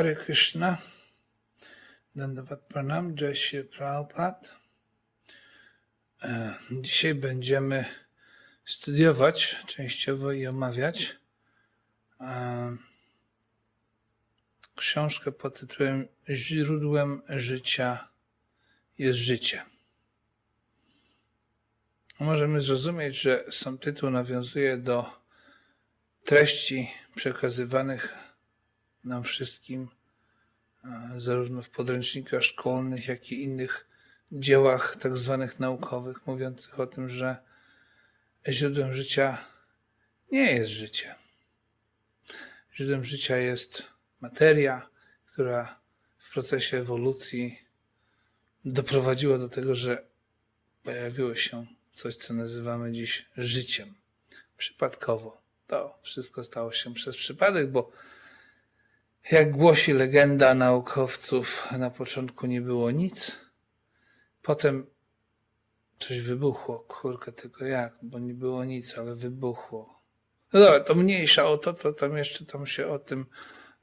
Hare Krishna, Dandavat Pranam, Jai Shri Prabhupada. E, Dzisiaj będziemy studiować częściowo i omawiać e, książkę pod tytułem Źródłem życia jest życie. Możemy zrozumieć, że sam tytuł nawiązuje do treści przekazywanych nam wszystkim, zarówno w podręcznikach szkolnych, jak i innych dziełach tak zwanych naukowych, mówiących o tym, że źródłem życia nie jest życie. Źródłem życia jest materia, która w procesie ewolucji doprowadziła do tego, że pojawiło się coś, co nazywamy dziś życiem. Przypadkowo. To wszystko stało się przez przypadek, bo jak głosi legenda naukowców, na początku nie było nic, potem coś wybuchło. Kurka, tylko jak? Bo nie było nic, ale wybuchło. No dobra, to mniejsza o to, to tam jeszcze tam się o tym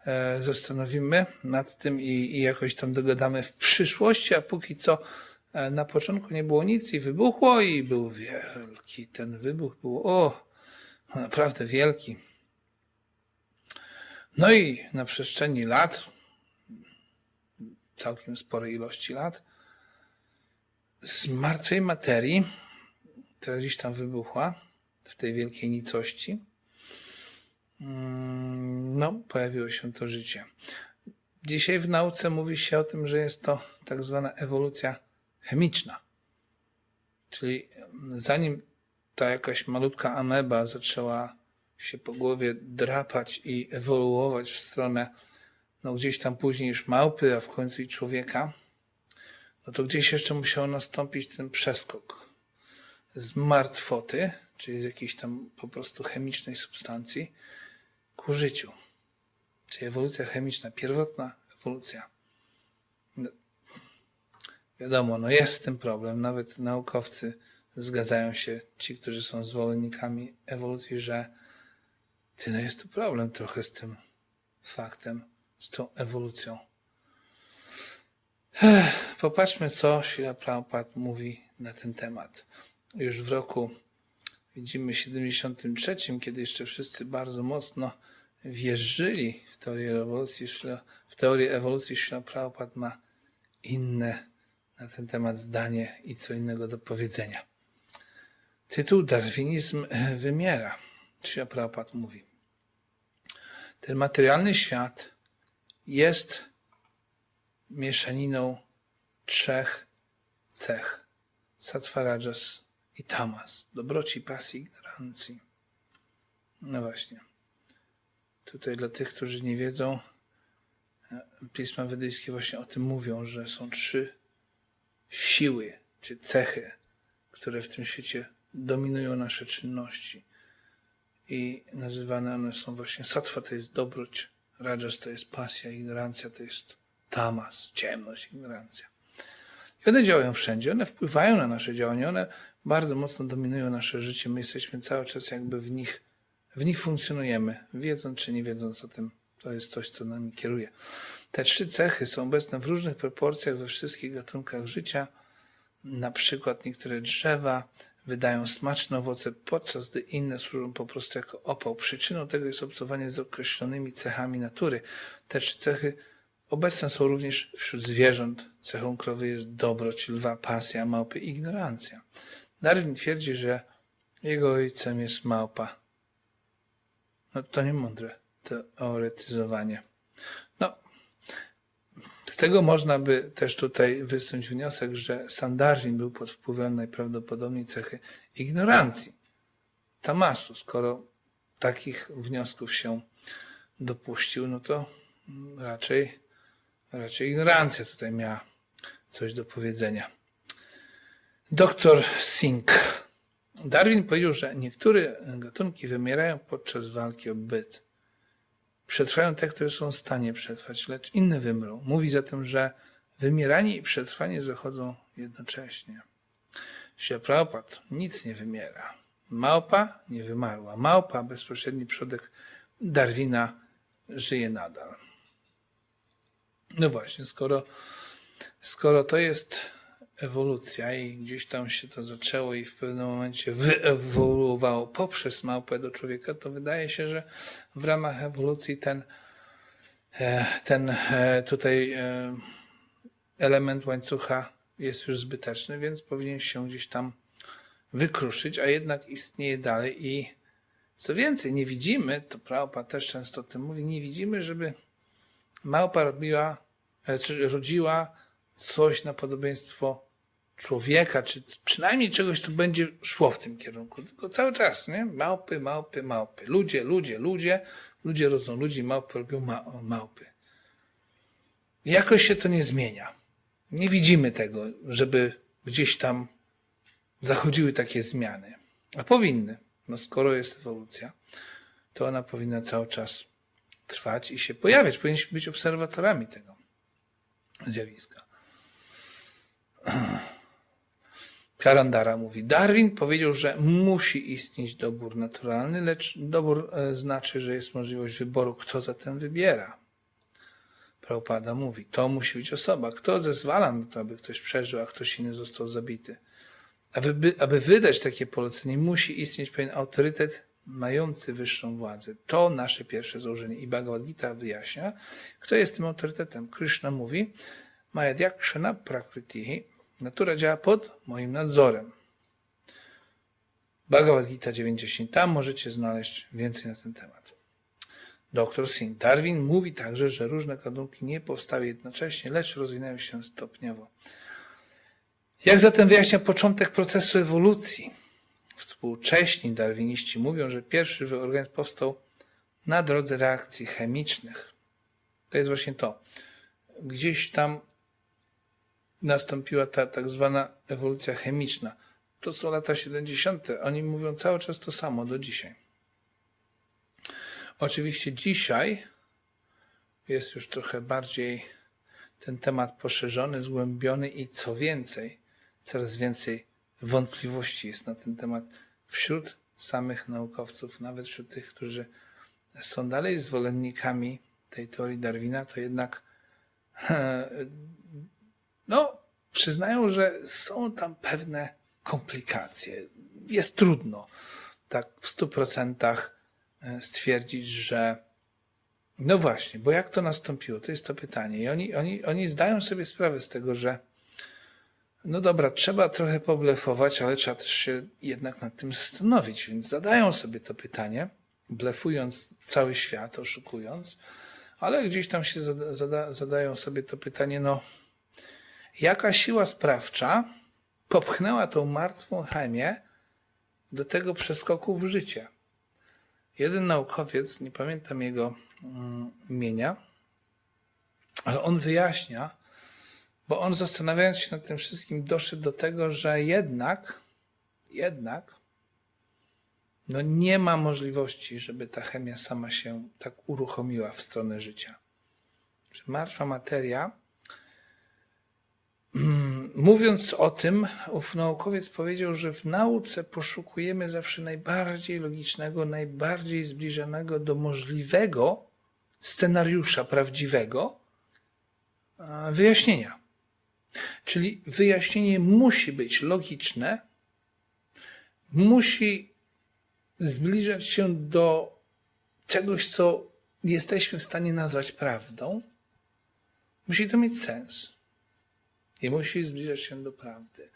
e, zastanowimy nad tym i, i jakoś tam dogadamy w przyszłości, a póki co e, na początku nie było nic i wybuchło i był wielki. Ten wybuch był, o, naprawdę wielki. No i na przestrzeni lat, całkiem sporej ilości lat, z martwej materii, która gdzieś tam wybuchła, w tej wielkiej nicości, mm, no, pojawiło się to życie. Dzisiaj w nauce mówi się o tym, że jest to tak zwana ewolucja chemiczna. Czyli zanim ta jakaś malutka ameba zaczęła się po głowie drapać i ewoluować w stronę no gdzieś tam później już małpy, a w końcu i człowieka, no to gdzieś jeszcze musiał nastąpić ten przeskok z martwoty, czyli z jakiejś tam po prostu chemicznej substancji, ku życiu. Czyli ewolucja chemiczna, pierwotna ewolucja. No, wiadomo, no jest z tym problem. Nawet naukowcy zgadzają się, ci, którzy są zwolennikami ewolucji, że ty, no jest tu problem trochę z tym faktem, z tą ewolucją. Ech, popatrzmy, co Srila Prabhupada mówi na ten temat. Już w roku, widzimy, 73, kiedy jeszcze wszyscy bardzo mocno wierzyli w teorię ewolucji, w teorię ewolucji Srila Prabhupada ma inne na ten temat zdanie i co innego do powiedzenia. Tytuł Darwinizm wymiera. Srila Prabhupada mówi. Ten materialny świat jest mieszaniną trzech cech. Sattva, Rajas i Tamas. Dobroci, pasji, ignorancji. No właśnie. Tutaj dla tych, którzy nie wiedzą, pisma wedyjskie właśnie o tym mówią, że są trzy siły, czy cechy, które w tym świecie dominują nasze czynności. I nazywane one są właśnie sattva to jest dobroć, rajas to jest pasja, ignorancja to jest tamas, ciemność, ignorancja. I one działają wszędzie, one wpływają na nasze działanie, one bardzo mocno dominują nasze życie. My jesteśmy cały czas jakby w nich, w nich funkcjonujemy, wiedząc czy nie wiedząc o tym. To jest coś, co nami kieruje. Te trzy cechy są obecne w różnych proporcjach we wszystkich gatunkach życia. Na przykład niektóre drzewa wydają smaczne owoce, podczas gdy inne służą po prostu jako opał. Przyczyną tego jest obcowanie z określonymi cechami natury. Te trzy cechy obecne są również wśród zwierząt. Cechą krowy jest dobroć, lwa, pasja, małpy, ignorancja. Darwin twierdzi, że jego ojcem jest małpa. No to nie mądre teoretyzowanie. No, z tego można by też tutaj wysunąć wniosek, że sam Darwin był pod wpływem najprawdopodobniej cechy ignorancji, tamasu. Skoro takich wniosków się dopuścił, no to raczej, raczej ignorancja tutaj miała coś do powiedzenia. Doktor Singh. Darwin powiedział, że niektóre gatunki wymierają podczas walki o byt. Przetrwają te, które są w stanie przetrwać, lecz inne wymrą. Mówi zatem, że wymieranie i przetrwanie zachodzą jednocześnie. Prabhupada nic nie wymiera. Małpa nie wymarła. Małpa, bezpośredni przodek Darwina, żyje nadal. No właśnie, skoro, skoro to jest ewolucja i gdzieś tam się to zaczęło i w pewnym momencie wyewoluowało poprzez małpę do człowieka, to wydaje się, że w ramach ewolucji ten, e, ten e, tutaj e, element łańcucha jest już zbyteczny, więc powinien się gdzieś tam wykruszyć, a jednak istnieje dalej i co więcej, nie widzimy, to Prabhupada też często o tym mówi, nie widzimy, żeby małpa robiła, czy rodziła coś na podobieństwo człowieka, czy przynajmniej czegoś, co będzie szło w tym kierunku. Tylko cały czas, nie? Małpy, małpy, małpy. Ludzie, ludzie, ludzie. Ludzie rodzą ludzi, małpy robią ma małpy. Jakoś się to nie zmienia. Nie widzimy tego, żeby gdzieś tam zachodziły takie zmiany. A powinny. No skoro jest ewolucja, to ona powinna cały czas trwać i się pojawiać. Powinniśmy być obserwatorami tego zjawiska. Karandara mówi, Darwin powiedział, że musi istnieć dobór naturalny, lecz dobór e, znaczy, że jest możliwość wyboru, kto zatem wybiera. Prabhupada mówi, to musi być osoba. Kto zezwala na to, aby ktoś przeżył, a ktoś inny został zabity? Aby, aby wydać takie polecenie, musi istnieć pewien autorytet mający wyższą władzę. To nasze pierwsze założenie. I Bhagavad Gita wyjaśnia, kto jest tym autorytetem. Krishna mówi, Mayadhyakshana prakritihi, natura działa pod moim nadzorem. Bhagavad Gita 90. Tam możecie znaleźć więcej na ten temat. Dr Singh Darwin mówi także, że różne gatunki nie powstały jednocześnie, lecz rozwinęły się stopniowo. Jak zatem wyjaśnia początek procesu ewolucji? Współcześni darwiniści mówią, że pierwszy organizm powstał na drodze reakcji chemicznych. To jest właśnie to. Gdzieś tam nastąpiła ta tak zwana ewolucja chemiczna. To są lata 70. Oni mówią cały czas to samo do dzisiaj. Oczywiście dzisiaj jest już trochę bardziej ten temat poszerzony, zgłębiony i co więcej, coraz więcej wątpliwości jest na ten temat wśród samych naukowców, nawet wśród tych, którzy są dalej zwolennikami tej teorii Darwina, to jednak no, przyznają, że są tam pewne komplikacje. Jest trudno tak w stu procentach e, stwierdzić, że no właśnie, bo jak to nastąpiło? To jest to pytanie. I oni, oni, oni zdają sobie sprawę z tego, że no dobra, trzeba trochę poblefować, ale trzeba też się jednak nad tym zastanowić, więc zadają sobie to pytanie, blefując cały świat, oszukując, ale gdzieś tam się zada, zada, zadają sobie to pytanie, no jaka siła sprawcza popchnęła tą martwą chemię do tego przeskoku w życie. Jeden naukowiec, nie pamiętam jego mm, imienia, ale on wyjaśnia, bo on zastanawiając się nad tym wszystkim doszedł do tego, że jednak, jednak, no nie ma możliwości, żeby ta chemia sama się tak uruchomiła w stronę życia. Że martwa materia, mówiąc o tym, ów naukowiec powiedział, że w nauce poszukujemy zawsze najbardziej logicznego, najbardziej zbliżonego do możliwego scenariusza prawdziwego wyjaśnienia. Czyli wyjaśnienie musi być logiczne, musi zbliżać się do czegoś, co jesteśmy w stanie nazwać prawdą. Musi to mieć sens. I musi zbliżać się do prawdy.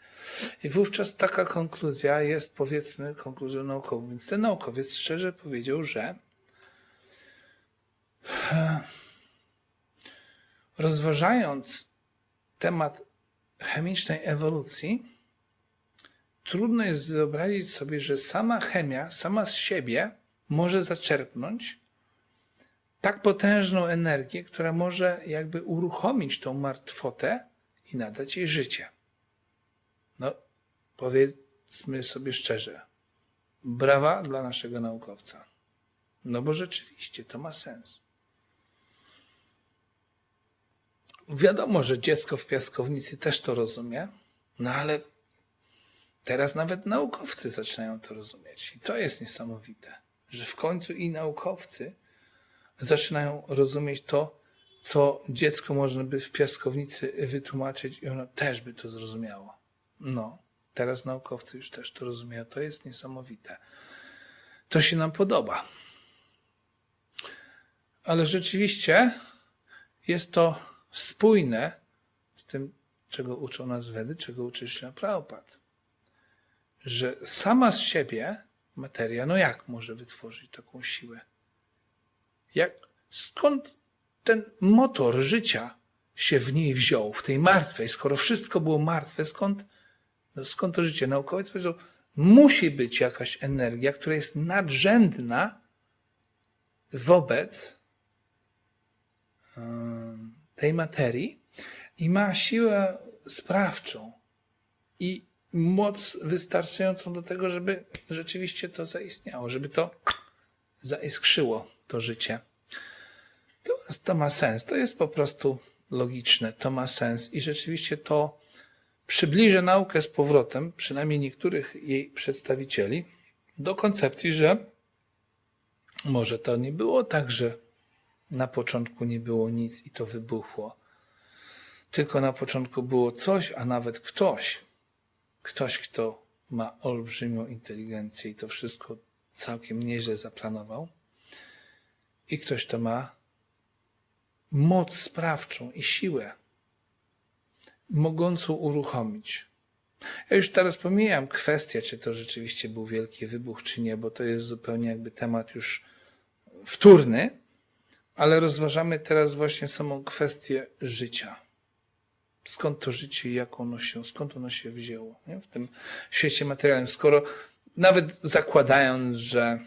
I wówczas taka konkluzja jest, powiedzmy, konkluzją naukową. Więc ten naukowiec szczerze powiedział, że rozważając temat chemicznej ewolucji, trudno jest wyobrazić sobie, że sama chemia, sama z siebie może zaczerpnąć tak potężną energię, która może jakby uruchomić tą martwotę i nadać jej życie. No, powiedzmy sobie szczerze, brawa dla naszego naukowca. No bo rzeczywiście to ma sens. Wiadomo, że dziecko w piaskownicy też to rozumie, no ale teraz nawet naukowcy zaczynają to rozumieć. I to jest niesamowite, że w końcu i naukowcy zaczynają rozumieć to, co dziecko można by w piaskownicy wytłumaczyć i ono też by to zrozumiało. No, teraz naukowcy już też to rozumieją. To jest niesamowite. To się nam podoba. Ale rzeczywiście jest to spójne z tym, czego uczą nas Wedy, czego uczy się Prabhupada. Że sama z siebie materia, no jak może wytworzyć taką siłę? Jak, skąd ten motor życia się w niej wziął, w tej martwej, skoro wszystko było martwe, skąd, no skąd to życie? Naukowiec powiedział, musi być jakaś energia, która jest nadrzędna wobec em, tej materii i ma siłę sprawczą i moc wystarczającą do tego, żeby rzeczywiście to zaistniało, żeby to zaiskrzyło, to życie. To, to ma sens, to jest po prostu logiczne, to ma sens. I rzeczywiście to przybliży naukę z powrotem, przynajmniej niektórych jej przedstawicieli, do koncepcji, że może to nie było tak, że na początku nie było nic i to wybuchło. Tylko na początku było coś, a nawet ktoś, ktoś, kto ma olbrzymią inteligencję i to wszystko całkiem nieźle zaplanował, i ktoś, kto ma moc sprawczą i siłę mogącą uruchomić. Ja już teraz pomijam kwestię, czy to rzeczywiście był wielki wybuch, czy nie, bo to jest zupełnie jakby temat już wtórny, ale rozważamy teraz właśnie samą kwestię życia. Skąd to życie i jak ono się, skąd ono się wzięło nie? w tym świecie materialnym, skoro nawet zakładając, że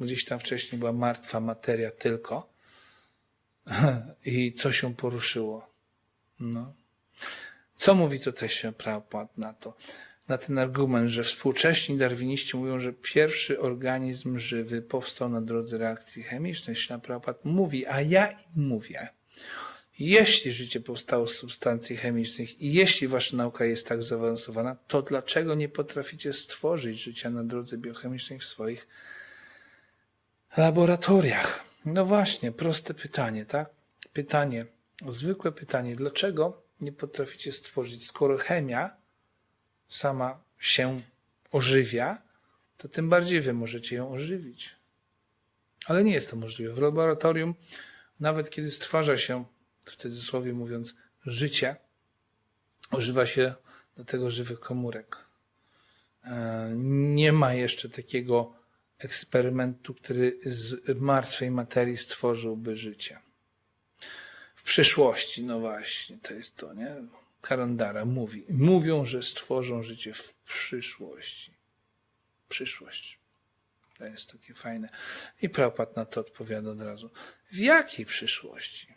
gdzieś tam wcześniej była martwa materia tylko i co się poruszyło. No. Co mówi tutaj się Prabhupada na to? Na ten argument, że współcześni darwiniści mówią, że pierwszy organizm żywy powstał na drodze reakcji chemicznej. Śla Prabhupada mówi, a ja im mówię. Jeśli życie powstało z substancji chemicznych i jeśli wasza nauka jest tak zaawansowana, to dlaczego nie potraficie stworzyć życia na drodze biochemicznej w swoich laboratoriach? No właśnie, proste pytanie, tak? Pytanie, zwykłe pytanie, dlaczego nie potraficie stworzyć, skoro chemia sama się ożywia, to tym bardziej wy możecie ją ożywić. Ale nie jest to możliwe. W laboratorium, nawet kiedy stwarza się, w cudzysłowie mówiąc, życie, używa się do tego żywych komórek. E, Nie ma jeszcze takiego eksperymentu, który z martwej materii stworzyłby życie. W przyszłości, no właśnie, to jest to, nie? Karandara mówi. Mówią, że stworzą życie w przyszłości. Przyszłość. To jest takie fajne. I Prabhupada na to odpowiada od razu. W jakiej przyszłości?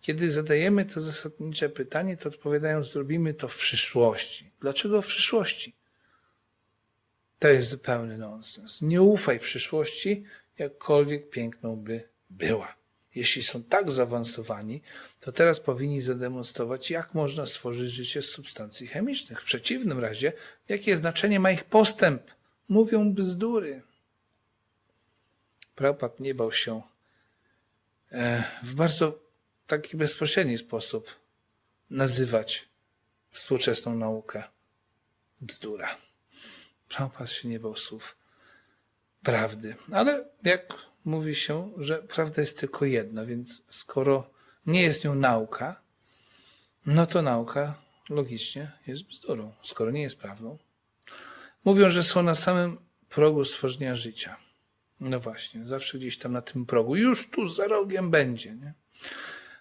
Kiedy zadajemy to zasadnicze pytanie, to odpowiadają, zrobimy to w przyszłości. Dlaczego w przyszłości? To jest zupełny nonsens. Nie ufaj przyszłości, jakkolwiek piękną by była. Jeśli są tak zaawansowani, to teraz powinni zademonstrować, jak można stworzyć życie z substancji chemicznych. W przeciwnym razie, jakie znaczenie ma ich postęp? Mówią bzdury. Prabhupada nie bał się e, w bardzo taki bezpośredni sposób nazywać współczesną naukę bzdura. Prabhupada się nie bał słów prawdy. Ale jak mówi się, że prawda jest tylko jedna, więc skoro nie jest nią nauka, no to nauka logicznie jest bzdurą, skoro nie jest prawdą. Mówią, że są na samym progu stworzenia życia. No właśnie, zawsze gdzieś tam na tym progu, już tu za rogiem będzie. Nie?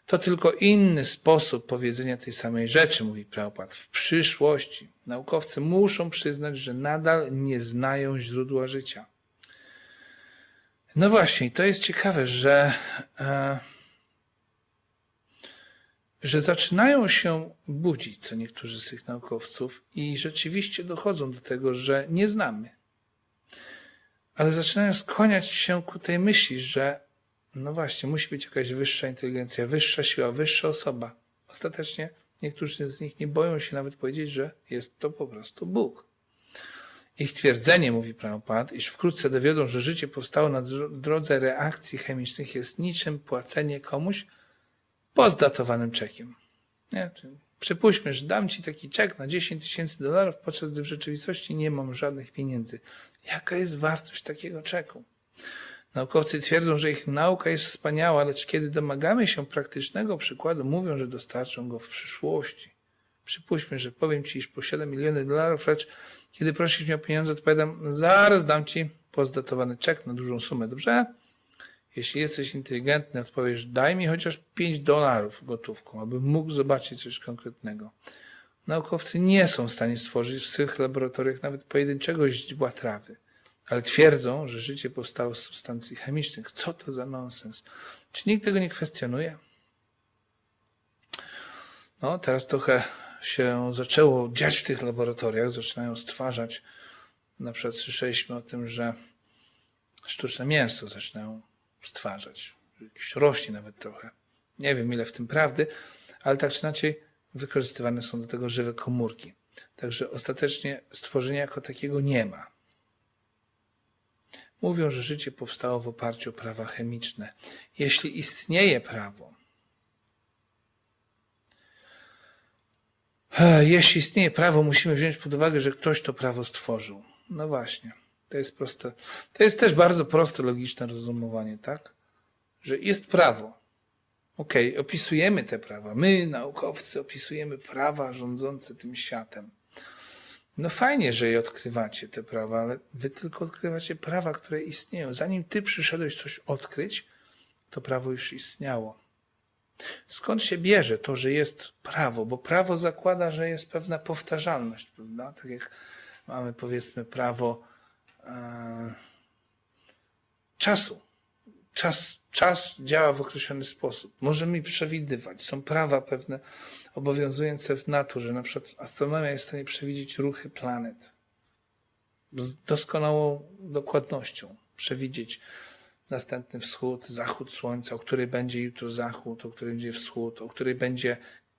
To tylko inny sposób powiedzenia tej samej rzeczy, mówi Prabhupada. W przyszłości naukowcy muszą przyznać, że nadal nie znają źródła życia. No właśnie, to jest ciekawe, że, e, że zaczynają się budzić co niektórzy z tych naukowców i rzeczywiście dochodzą do tego, że nie znamy. Ale zaczynają skłaniać się ku tej myśli, że no właśnie, musi być jakaś wyższa inteligencja, wyższa siła, wyższa osoba. Ostatecznie niektórzy z nich nie boją się nawet powiedzieć, że jest to po prostu Bóg. Ich twierdzenie, mówi Prabhupada, iż wkrótce dowiodą, że życie powstało na dro- drodze reakcji chemicznych jest niczym płacenie komuś pozdatowanym czekiem. Nie? Przypuśćmy, że dam ci taki czek na 10 tysięcy dolarów, podczas gdy w rzeczywistości nie mam żadnych pieniędzy. Jaka jest wartość takiego czeku? Naukowcy twierdzą, że ich nauka jest wspaniała, lecz kiedy domagamy się praktycznego przykładu, mówią, że dostarczą go w przyszłości. Przypuśćmy, że powiem ci, iż posiadam miliony dolarów, lecz kiedy prosisz mnie o pieniądze, odpowiadam, zaraz dam ci pozdatowany czek na dużą sumę, dobrze? Jeśli jesteś inteligentny, odpowiesz, daj mi chociaż 5 dolarów gotówką, abym mógł zobaczyć coś konkretnego. Naukowcy nie są w stanie stworzyć w swych laboratoriach nawet pojedynczego źdźbła trawy, ale twierdzą, że życie powstało z substancji chemicznych. Co to za nonsens? Czy nikt tego nie kwestionuje? No, teraz trochę się zaczęło dziać w tych laboratoriach, zaczynają stwarzać. Na przykład słyszeliśmy o tym, że sztuczne mięso zaczynają stwarzać. Jakieś rośnie nawet trochę. Nie wiem, ile w tym prawdy, ale tak czy inaczej wykorzystywane są do tego żywe komórki. Także ostatecznie stworzenia jako takiego nie ma. Mówią, że życie powstało w oparciu o prawa chemiczne. Jeśli istnieje prawo, jeśli istnieje prawo, musimy wziąć pod uwagę, że ktoś to prawo stworzył. No właśnie. To jest proste. To jest też bardzo proste, logiczne rozumowanie, tak? Że jest prawo. Okej, opisujemy te prawa. My, naukowcy, opisujemy prawa rządzące tym światem. No fajnie, że je odkrywacie, te prawa, ale wy tylko odkrywacie prawa, które istnieją. Zanim ty przyszedłeś coś odkryć, to prawo już istniało. Skąd się bierze to, że jest prawo? Bo prawo zakłada, że jest pewna powtarzalność, prawda? Tak jak mamy powiedzmy prawo e, czasu. Czas, czas działa w określony sposób. Możemy przewidywać. Są prawa pewne obowiązujące w naturze. Na przykład astronomia jest w stanie przewidzieć ruchy planet z doskonałą dokładnością. Przewidzieć następny wschód, zachód słońca, o której będzie jutro zachód, o której będzie wschód, o której będzie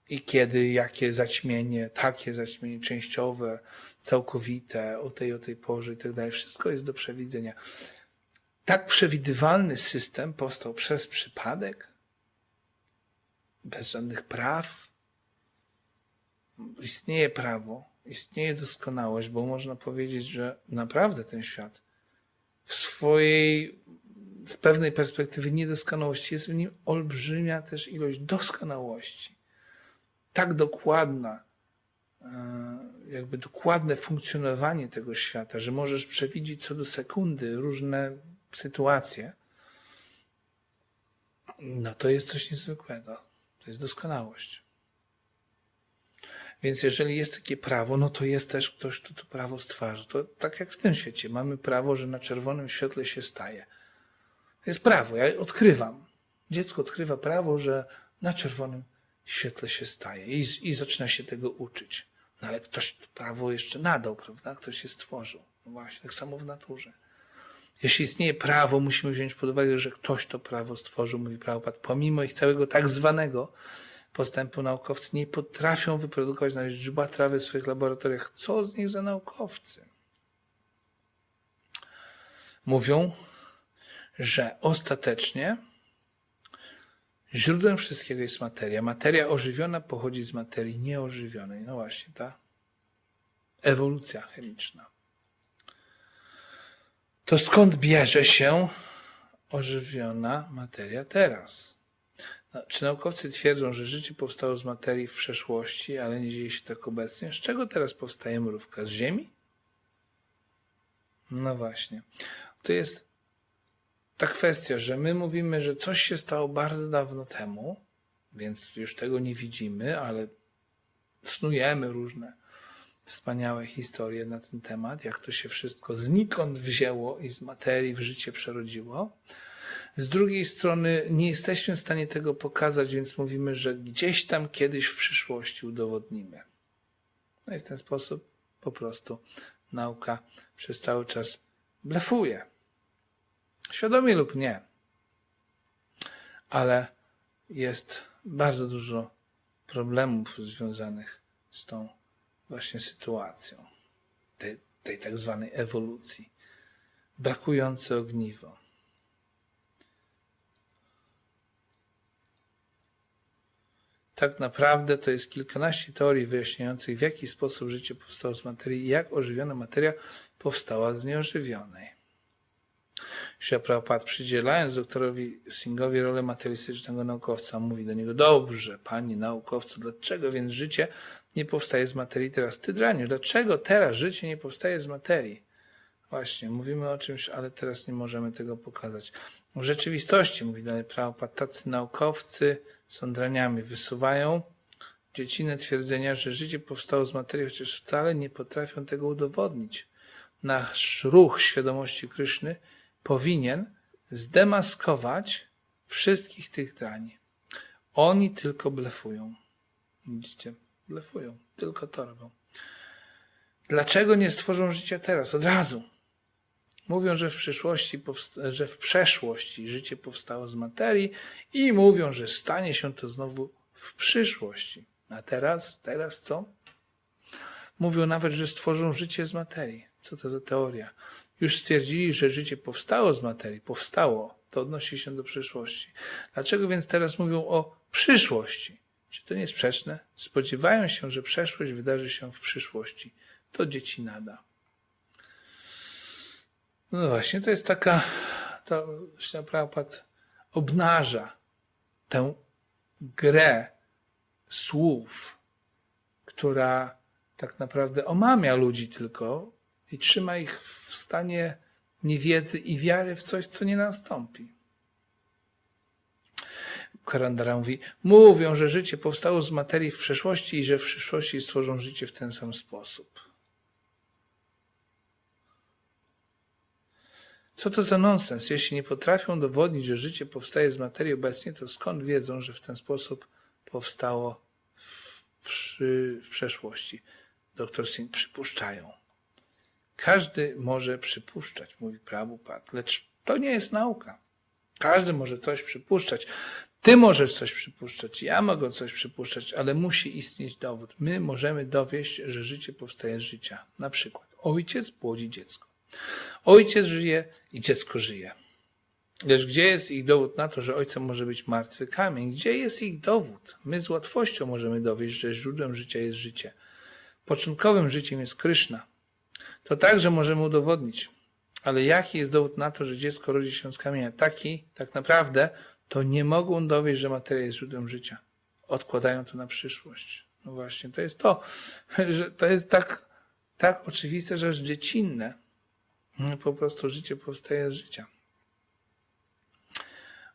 i kiedy, jakie zaćmienie, takie zaćmienie częściowe, całkowite, o tej, o tej porze i tak dalej. Wszystko jest do przewidzenia. Tak przewidywalny system powstał przez przypadek, bez żadnych praw. Istnieje prawo, istnieje doskonałość, bo można powiedzieć, że naprawdę ten świat w swojej, z pewnej perspektywy niedoskonałości jest w nim olbrzymia też ilość doskonałości. Tak dokładna, e, jakby dokładne funkcjonowanie tego świata, że możesz przewidzieć co do sekundy różne sytuacje, no to jest coś niezwykłego. To jest doskonałość. Więc jeżeli jest takie prawo, no to jest też ktoś, kto to prawo stwarza. To tak jak w tym świecie. Mamy prawo, że na czerwonym świetle się staje. Jest prawo. Ja odkrywam. Dziecko odkrywa prawo, że na czerwonym świetle się staje i, i zaczyna się tego uczyć. No ale ktoś to prawo jeszcze nadał, prawda? Ktoś je stworzył. No właśnie, tak samo w naturze. Jeśli istnieje prawo, musimy wziąć pod uwagę, że ktoś to prawo stworzył, mówi Prabhupada. Pomimo ich całego tak zwanego postępu naukowcy nie potrafią wyprodukować nawet źdźbła trawy w swoich laboratoriach. Co z nich za naukowcy? Mówią, że ostatecznie źródłem wszystkiego jest materia. Materia ożywiona pochodzi z materii nieożywionej. No właśnie, ta ewolucja chemiczna. To skąd bierze się ożywiona materia teraz? No, czy naukowcy twierdzą, że życie powstało z materii w przeszłości, ale nie dzieje się tak obecnie? Z czego teraz powstaje mrówka? Z Ziemi? No właśnie. To jest ta kwestia, że my mówimy, że coś się stało bardzo dawno temu, więc już tego nie widzimy, ale snujemy różne wspaniałe historie na ten temat, jak to się wszystko znikąd wzięło i z materii w życie przerodziło. Z drugiej strony nie jesteśmy w stanie tego pokazać, więc mówimy, że gdzieś tam kiedyś w przyszłości udowodnimy. No i w ten sposób po prostu nauka przez cały czas blefuje. Świadomie lub nie. Ale jest bardzo dużo problemów związanych z tą właśnie sytuacją. Te tej tak zwanej ewolucji. Brakujące ogniwo. Tak naprawdę to jest kilkanaście teorii wyjaśniających, w jaki sposób życie powstało z materii i jak ożywiona materia powstała z nieożywionej. Śla Prabhupada przydzielając doktorowi Singhowi rolę materialistycznego naukowca, mówi do niego, dobrze, panie naukowcu, dlaczego więc życie nie powstaje z materii teraz? Ty draniu, dlaczego teraz życie nie powstaje z materii? Właśnie, mówimy o czymś, ale teraz nie możemy tego pokazać. W rzeczywistości, mówi dalej Prabhupada, tacy naukowcy są draniami, wysuwają dziecinne twierdzenia, że życie powstało z materii, chociaż wcale nie potrafią tego udowodnić. Nasz ruch świadomości Kryszny powinien zdemaskować wszystkich tych drani. Oni tylko blefują. Widzicie? Blefują. Tylko to robią. Dlaczego nie stworzą życia teraz? Od razu. Mówią, że w przyszłości, że w przeszłości życie powstało z materii i mówią, że stanie się to znowu w przyszłości. A teraz, teraz co? Mówią nawet, że stworzą życie z materii. Co to za teoria? Już stwierdzili, że życie powstało z materii. Powstało. To odnosi się do przyszłości. Dlaczego więc teraz mówią o przyszłości? Czy to nie jest sprzeczne? Spodziewają się, że przeszłość wydarzy się w przyszłości. To dzieci nada. No właśnie, to jest taka, to Śla Prabhupada obnaża tę grę słów, która tak naprawdę omamia ludzi tylko i trzyma ich w stanie niewiedzy i wiary w coś, co nie nastąpi. Karandara mówi, mówią, że życie powstało z materii w przeszłości i że w przyszłości stworzą życie w ten sam sposób. Co to za nonsens? Jeśli nie potrafią dowodnić, że życie powstaje z materii obecnie, to skąd wiedzą, że w ten sposób powstało w, przy, w przeszłości? Doktor Singh przypuszczają. Każdy może przypuszczać, mówi Prabhupada, lecz to nie jest nauka. Każdy może coś przypuszczać. Ty możesz coś przypuszczać, ja mogę coś przypuszczać, ale musi istnieć dowód. My możemy dowieść, że życie powstaje z życia. Na przykład ojciec płodzi dziecko. Ojciec żyje i dziecko żyje. Lecz gdzie jest ich dowód na to, że ojcem może być martwy kamień? Gdzie jest ich dowód? My z łatwością możemy dowieść, że źródłem życia jest życie. Początkowym życiem jest Kryszna. To także możemy udowodnić. Ale jaki jest dowód na to, że dziecko rodzi się z kamienia? Taki, tak naprawdę, to nie mogą dowieść, że materia jest źródłem życia. Odkładają to na przyszłość. No właśnie, to jest to, że to jest tak, tak oczywiste, że aż dziecinne. No, Po prostu życie powstaje z życia.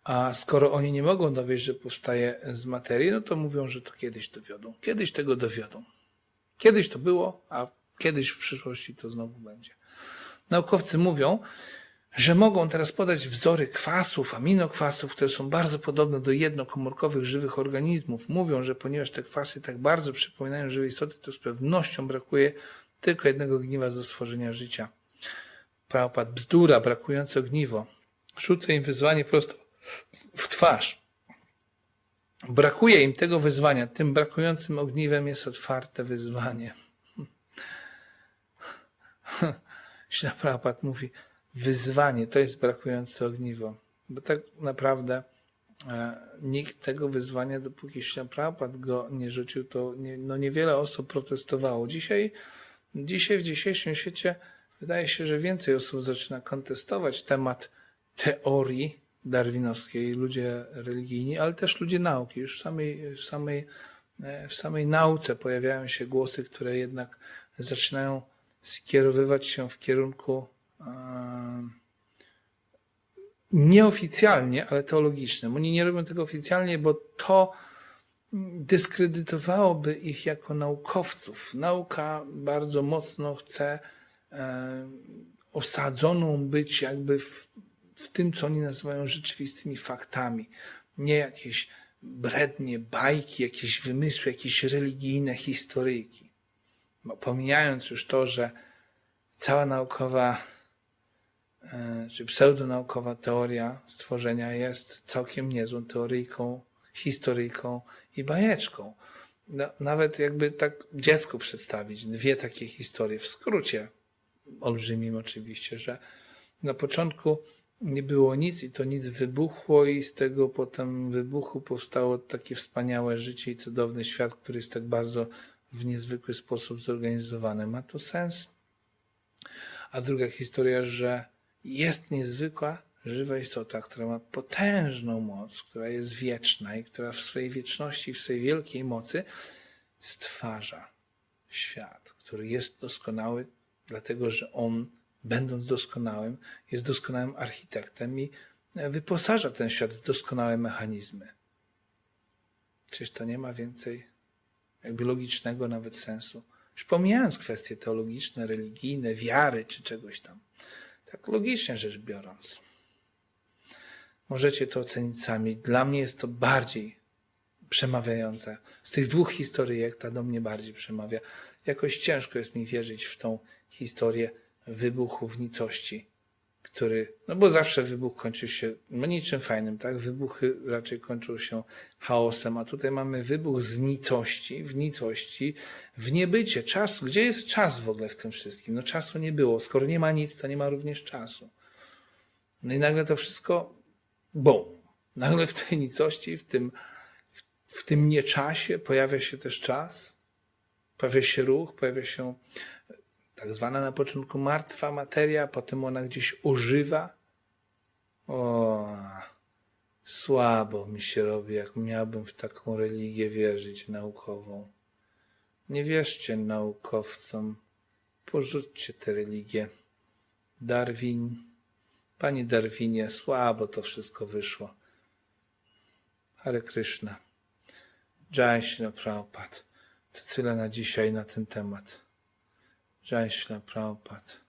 A skoro oni nie mogą dowieść, że powstaje z materii, no to mówią, że to kiedyś dowiodą. Kiedyś tego dowiodą. Kiedyś to było, a kiedyś w przyszłości to znowu będzie. Naukowcy mówią, że mogą teraz podać wzory kwasów, aminokwasów, które są bardzo podobne do jednokomórkowych żywych organizmów. Mówią, że ponieważ te kwasy tak bardzo przypominają żywe istoty, to z pewnością brakuje tylko jednego ogniwa do stworzenia życia. Prabhupada bzdura, brakujące ogniwo. Rzucę im wyzwanie prosto w twarz. Brakuje im tego wyzwania. Tym brakującym ogniwem jest otwarte wyzwanie. Śla Prabhupada mówi, wyzwanie to jest brakujące ogniwo. Bo tak naprawdę e, nikt tego wyzwania, dopóki Śla Prabhupada go nie rzucił, to nie, no niewiele osób protestowało. Dzisiaj, dzisiaj w dzisiejszym świecie wydaje się, że więcej osób zaczyna kontestować temat teorii darwinowskiej, ludzie religijni, ale też ludzie nauki. Już w samej, w samej, e, w samej nauce pojawiają się głosy, które jednak zaczynają skierowywać się w kierunku e, nieoficjalnie, ale teologicznym. Oni nie robią tego oficjalnie, bo to dyskredytowałoby ich jako naukowców. Nauka bardzo mocno chce e, osadzoną być jakby w, w tym, co oni nazywają rzeczywistymi faktami. Nie jakieś brednie, bajki, jakieś wymysły, jakieś religijne historyjki. Pomijając już to, że cała naukowa e, czy pseudonaukowa teoria stworzenia jest całkiem niezłą teoryjką, historyjką i bajeczką. No, nawet jakby tak dziecku przedstawić dwie takie historie w skrócie, olbrzymim oczywiście, że na początku nie było nic i to nic wybuchło i z tego potem wybuchu powstało takie wspaniałe życie i cudowny świat, który jest tak bardzo w niezwykły sposób zorganizowany. Ma to sens? A druga historia, że jest niezwykła, żywa istota, która ma potężną moc, która jest wieczna i która w swojej wieczności, w swojej wielkiej mocy stwarza świat, który jest doskonały, dlatego że on, będąc doskonałym, jest doskonałym architektem i wyposaża ten świat w doskonałe mechanizmy. Czyż to nie ma więcej jakby logicznego nawet sensu? Już pomijając kwestie teologiczne, religijne, wiary czy czegoś tam. Tak logicznie rzecz biorąc. Możecie to ocenić sami. Dla mnie jest to bardziej przemawiające. Z tych dwóch historyjek ta do mnie bardziej przemawia. Jakoś ciężko jest mi wierzyć w tą historię wybuchu w nicości, który, no bo zawsze wybuch kończy się no niczym fajnym, tak? Wybuchy raczej kończą się chaosem, a tutaj mamy wybuch z nicości, w nicości, w niebycie. Czas, gdzie jest czas w ogóle w tym wszystkim? No czasu nie było. Skoro nie ma nic, to nie ma również czasu. No i nagle to wszystko, bum. Nagle w tej nicości, w tym, w, w tym nieczasie pojawia się też czas, pojawia się ruch, pojawia się tak zwana na początku martwa materia, potem ona gdzieś ożywa. O, słabo mi się robi, jak miałbym w taką religię wierzyć naukową. Nie wierzcie naukowcom, porzućcie tę religię. Darwin, panie Darwinie, słabo to wszystko wyszło. Hare Krishna. Jai Prabhupada. To tyle na dzisiaj na ten temat. Jai Shri Prabhupada.